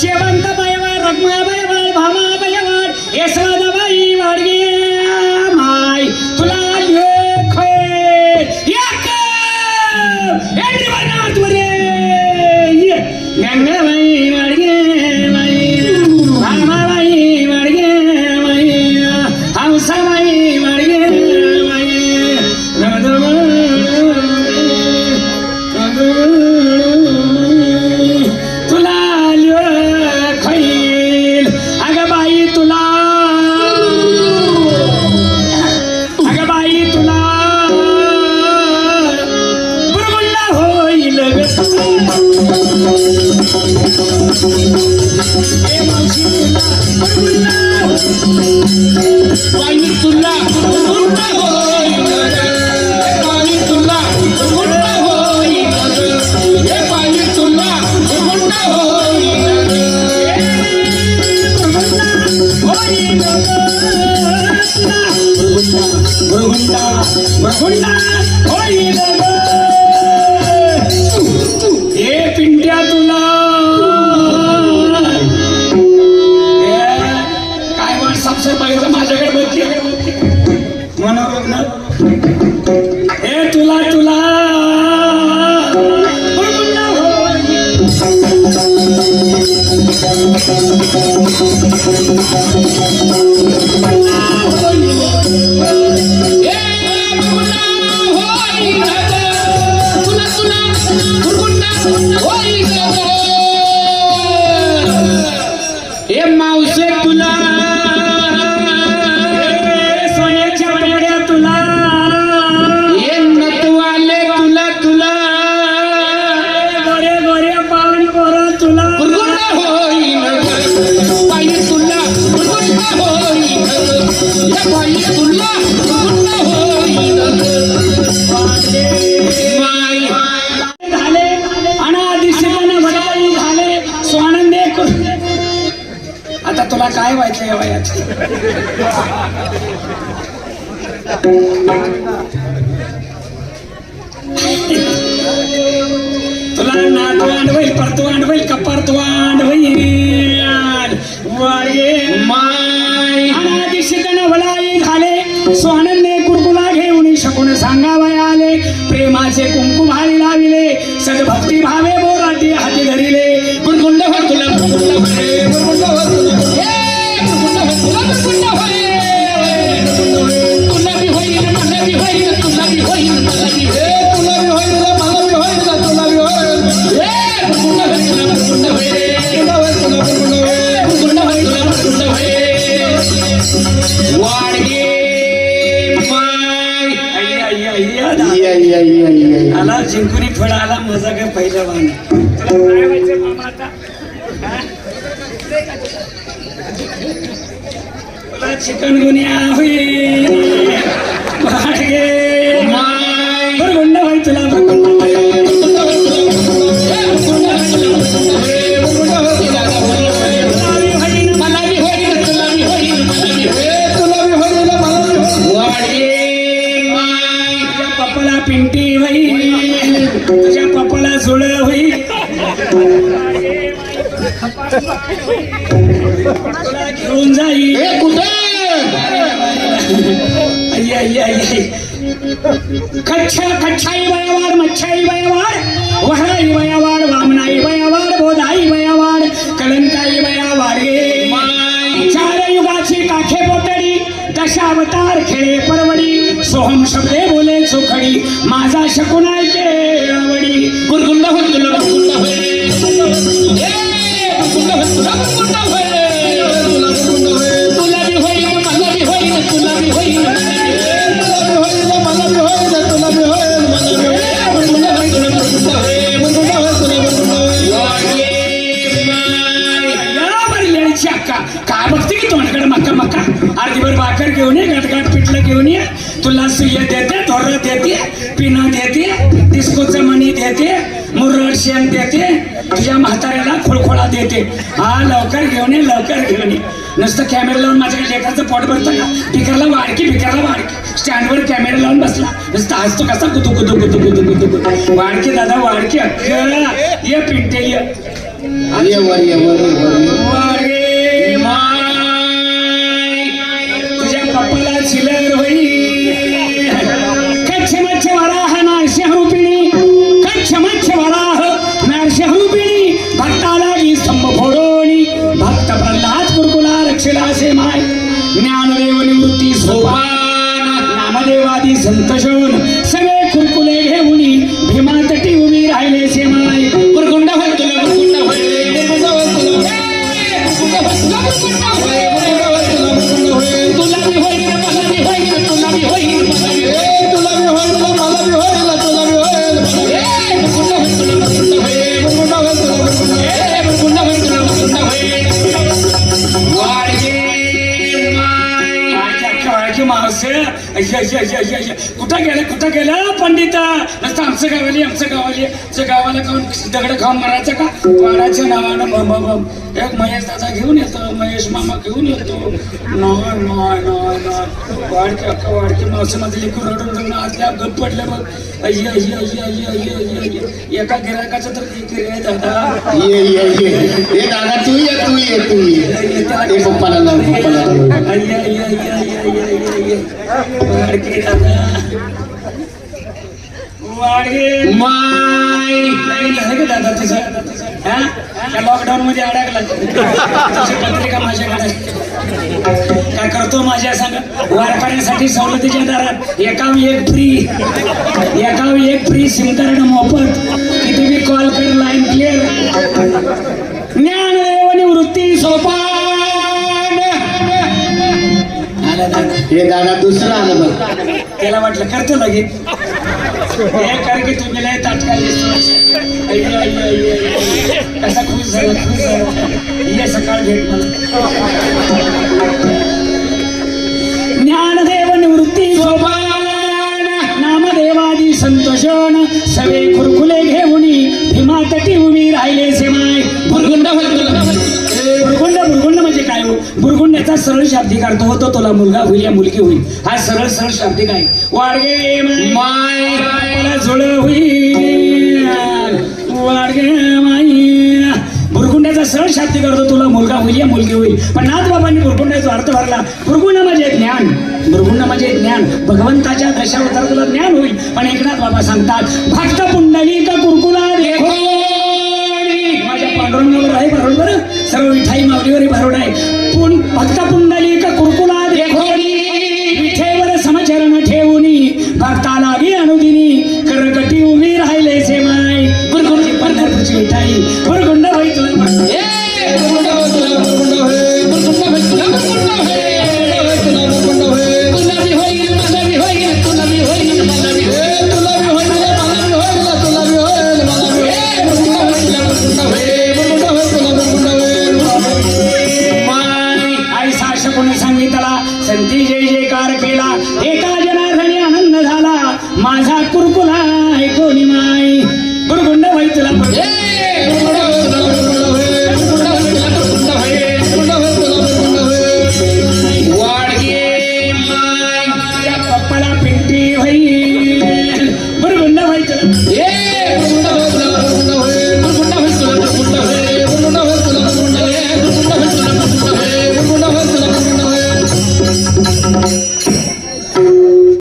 Shevanta पैवा रकमाबाई Thank you. शेवयाची तुला नातू आणवेल परतू आणवेल का परतू आणवेल वाये माय अनादिश गणवला आला जिंकून फळ आला माझा काय पहिला वाण तुला चिकन गुन्हा होईल. जाई कच्छा कच्छाई वयावाड मच्छाई वयावाड वहराई वयावाड वामनाई वयावाड बोधाई वयावाड कलंकाई वयावाड चार युगाची काखे पोतडी दशावतार खेळे परवडी सोहम शब्दे बोले चोखडी माझा शकून ऐके आवडी. गुरगुंड होत गुरगुंड होईल. पाकर घेऊन ये घटकाट पिठलं घेऊन ये. तुला सुय देते थोर देते पिना देते डिस्कोचं मणी देते मुरड शेण देते तुझ्या म्हाताऱ्याला खोळखोळा देते. हा लवकर घेऊन ये लवकर घेऊन ये. नुसतं कॅमेरा लावून माझ्या लेकराचं पोट भरत का? पिकरला वाढकी पिकरला वाढकी. स्टँडवर कॅमेरा लावून बसला. नुसतं हसतो कसा कुतु कुतु कुतु कुतु कुतु कुतू वाढकी दादा वाडकी अक्करा ये पिंटे ये वर ये वर. काळजी मावसे अय्या, अय्या, अय्या, अय्या, कुठं गेलं कुठं गेलं? पंडिता. नसतं आमचं गावाली आमचं गावाली आमच्या गावाला खाऊन दगड खाऊन मारायचं का? वाडाच्या नावानं बम बम. एक महेश दादा घेऊन येतो महेश मामा घेऊन येतो नॉय नॉय नॉय नॉय वाडकी अक्का वाडकी मावशी मध्ये लिखून रडून रडून आज त्या गप पडले बघ अय्या अय्या अय्या अय्या अय्या अय्या अय्या एका गिराकाचं तर रे दादा ये ये ये ये दादा तू ये तू ये तू ये पप्पाला लाव पप्पाला लाव अय्या अय्या अय्या अय्या अय्या अय्या दादा वाडगे माय दादा तुझं हा? लॉकडाऊन मध्ये अडकला पत्रिका माझ्याकडे काय करतो माझ्या सांग? वारकऱ्यांसाठी सवलतीच्या दरात एकावी एक फ्री एकावी एक फ्री सिम कार्ड मोफत. किती बी कॉल कर लाईन क्लिअर ज्ञानदेव निवृत्ती सोपान. दादा हे दादा दुसरं आलं बघ. त्याला वाटलं करतो लगेच. हे कर की तुम्ही लय तात्काळ दिसतो अय्यो, अय्यो, अय्यो, अय्यो. कसा खुश झाला खुश झाला ये सकाळ भेट मला ज्ञानदेव निवृत्ती सोपान नामदेवादी संतोषण सवे खुरखुले घेऊनी भीमा तटी बुरगुंड्याचा सरळ शाब्दिक अर्थ होतो तुला मुलगा होईल या मुलगी होईल. हा सरळ सरळ शाब्दिक आहे. वाडगे माय जुळ होईल. वाडगे माई. सरळ शाब्दिक अर्थ तुला मुलगा होईल या मुलगी होईल. पण नाथ बाबांनी बुरगुंड्याचा अर्थ भरला. बुरगुंड म्हणजे ज्ञान. बुरगुंड म्हणजे ज्ञान. भगवंताच्या दशावतार तुला ज्ञान होईल. पण एकनाथ बाबा सांगतात भक्त पुंडली का कुरकुला माझ्या पांडुरंगावर आहे भरोड बरं. सर्व विठाई माऊलीवर भरोड आहे. भक्त पुंडली कोणी सांगितला संती जय जयकार केला. एका जनार्दने आनंद झाला. माझा कुरकुला